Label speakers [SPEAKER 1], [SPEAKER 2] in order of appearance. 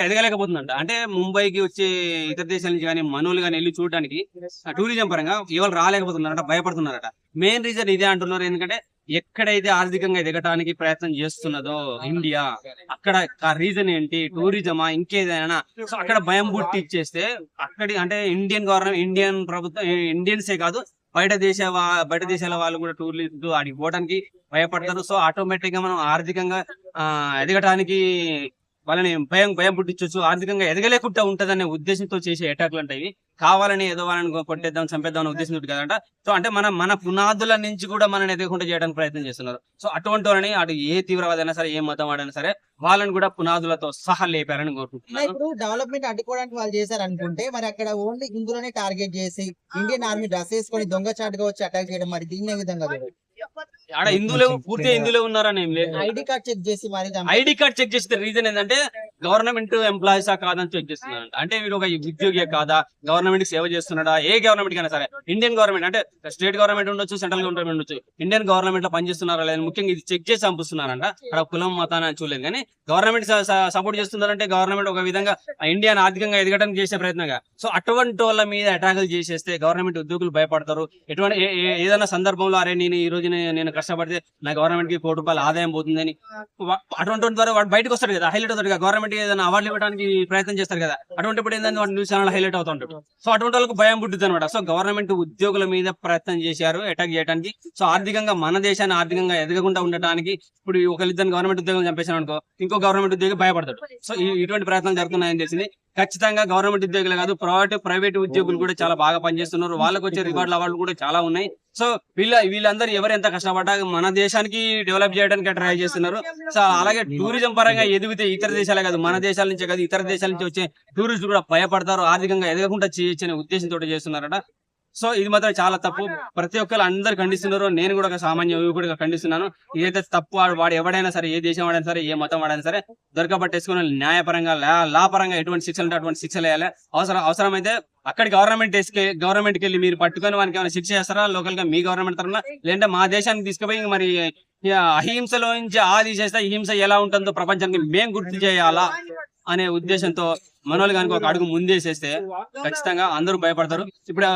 [SPEAKER 1] ఎదగలేకపోతుందంట. అంటే ముంబైకి వచ్చే ఇతర దేశాల నుంచి కానీ మనోళ్ళు కానీ వెళ్ళి చూడడానికి టూరిజం పరంగా ఎవరు రాలేకపోతున్నారట భయపడుతున్నారట. మెయిన్ రీజన్ ఇదే అంటున్నారు. ఎందుకంటే ఎక్కడైతే ఆర్థికంగా ఎదగటానికి ప్రయత్నం చేస్తున్నదో ఇండియా అక్కడ ఆ రీజన్ ఏంటి? టూరిజమా? ఇంకేదైనా? సో అక్కడ భయం పుట్టి ఇచ్చేస్తే అక్కడి అంటే ఇండియన్ గవర్నమెంట్ ఇండియన్ ప్రభుత్వం ఇండియన్సే కాదు బయట దేశ బయట దేశాల వాళ్ళు కూడా టూరిస్ట్ ఆడికి పోవడానికి భయపడతారు. సో ఆటోమేటిక్గా మనం ఆర్థికంగా ఎదగటానికి వాళ్ళని భయం భయం పుట్టించవచ్చు ఆర్థికంగా ఎదగలేకుండా ఉంటదనే ఉద్దేశంతో చేసే అటాక్లు అంటే ఇవి. కావాలని ఏదో వాళ్ళని కొట్టేద్దాం చంపేద్దాం అనే ఉద్దేశంతో కదంట. సో అంటే మన మన పునాదుల నుంచి కూడా మనని ఎదగకుండా చేయడానికి ప్రయత్నం చేస్తున్నారు. సో అటువంటి వాళ్ళని అటు ఏ తీవ్రవాదైనా సరే ఏ మతం వాడైనా సరే వాళ్ళని కూడా పునాదులతో సహా లేపారని కోరుకుంటున్నారు
[SPEAKER 2] ఇప్పుడు డెవలప్మెంట్ అడ్డుకోవడానికి వాళ్ళు చేశారు అనుకుంటే మరి అక్కడ ఓన్లీ హిందువులనే టార్గెట్ చేసి ఇండియన్ ఆర్మీ డ్రెస్ వేసుకొని దొంగచాటుగా వచ్చి అటాక్ చేయడం మరి దీన్ని విధంగా
[SPEAKER 1] ఆడ హిందువులే పూర్తిగా హిందువులే ఉన్నారని
[SPEAKER 2] ఐడి కార్డ్ చెక్ చేసి మరి
[SPEAKER 1] ఐడి కార్డ్ చెక్ చేస్తే రీజన్ ఏంటంటే గవర్నమెంట్ ఎంప్లాయీసా కాదని చెక్ చేస్తున్నారు అంటే వీడు ఒక ఉద్యోగి కాదా? గవర్నమెంట్ సేవ చేస్తున్నాడా? ఏ గవర్నమెంట్ కైనా సరే. ఇండియన్ గవర్నమెంట్ అంటే స్టేట్ గవర్నమెంట్ ఉండొచ్చు సెంట్రల్ గవర్నమెంట్ ఉండొచ్చు. ఇండియన్ గవర్నమెంట్లో పనిచేస్తున్నారా లేదా? ముఖ్యంగా ఇది చెక్ చేసి పంపిస్తున్నారంట అక్కడ కులం మతాన్ని అని చూడలేదు. కానీ గవర్నమెంట్ సపోర్ట్ చేస్తున్నారంటే గవర్నమెంట్ ఒక విధంగా ఇండియాని ఆర్థికంగా ఎదగడానికి చేసే ప్రయత్నంగా. సో అటువంటి వాళ్ళ మీద అటాకులు చేసేస్తే గవర్నమెంట్ ఉద్యోగులు భయపడతారు. ఎటువంటి ఏదైనా సందర్భంలో అరే నేను ఈ రోజు నేను కష్టపడితే నా గవర్నమెంట్కి కోటి రూపాయలు ఆదాయం పోతుందని. అటువంటి ద్వారా వాడు బయటకు వస్తాడు కదా హైలైట్ అవుతాడు గవర్నమెంట్ గవర్నమెంట్ ఏదైనా అవార్డులు ఇవ్వడానికి ప్రయత్నం చేస్తారు కదా. అటువంటి ఇప్పుడు ఏంటంటే వాడు న్యూస్ ఛానల్ హైలైట్ అవుతా ఉంటాడు. సో అటువంటి వాళ్ళకి భయం పుట్టుద్ది అనమాట సో గవర్నమెంట్ ఉద్యోగుల మీద ప్రయత్నం చేశారు అటాక్ చేయడానికి సో ఆర్థికంగా మన దేశాన్ని ఆర్థికంగా ఎదగకుండా ఉండటానికి ఇప్పుడు ఒకరిద్దరు గవర్నమెంట్ ఉద్యోగం చంపేశారు అనుకో ఇంకో గవర్నమెంట్ ఉద్యోగి భయపడతాడు. సో ఇటువంటి ప్రయత్నాలు జరుగుతున్నాయని తెలిసింది. ఖచ్చితంగా గవర్నమెంట్ ఉద్యోగులు కాదు ప్రైవేట్ ప్రైవేట్ ఉద్యోగులు కూడా చాలా బాగా పనిచేస్తున్నారు. వాళ్ళకి వచ్చే రివార్డులు అవార్డులు కూడా చాలా ఉన్నాయి. సో వీళ్ళ వీళ్ళందరూ ఎవరు ఎంత కష్టపడ్డా మన దేశానికి డెవలప్ చేయడానికి ట్రై చేస్తున్నారు. సో అలాగే టూరిజం పరంగా ఎదిగితే ఇతర దేశాలే కాదు మన దేశాల నుంచే కాదు ఇతర దేశాల నుంచి వచ్చే టూరిస్టులు కూడా భయపడతారు ఆర్థికంగా ఎదగకుండా చేయొచ్చు అనే ఉద్దేశంతో చేస్తున్నారట. సో ఇది మాత్రం చాలా తప్పు. ప్రతి ఒక్కరు అందరు ఖండిస్తున్నారు. నేను కూడా ఒక సామాన్య యువకుడిగా ఖండిస్తున్నాను. ఇదైతే తప్పు వాడు వాడు ఎవడైనా సరే ఏ దేశం వాడైనా సరే ఏ మతం వాడైనా సరే దొరకబట్టేసుకుని న్యాయపరంగా లా లా పరంగా ఎటువంటి శిక్షలు అటువంటి శిక్షలు వేయాలి. అవసరం అవసరమైతే అక్కడి గవర్నమెంట్ గవర్నమెంట్కి వెళ్ళి మీరు పట్టుకొని వానికి ఏమైనా శిక్ష చేస్తారా? లోకల్గా మీ గవర్నమెంట్ తరఫున? లేదంటే మా దేశానికి తీసుకుపోయి మరి అహింసలో నుంచి ఆ తీసేస్తే హింస ఎలా ఉంటుందో ప్రపంచానికి మేం గుర్తు చేయాలా? అనే ఉద్దేశంతో మనోళ్ళు కనుక ఒక అడుగు ముందేసేస్తే ఖచ్చితంగా అందరూ భయపడతారు. ఇప్పుడు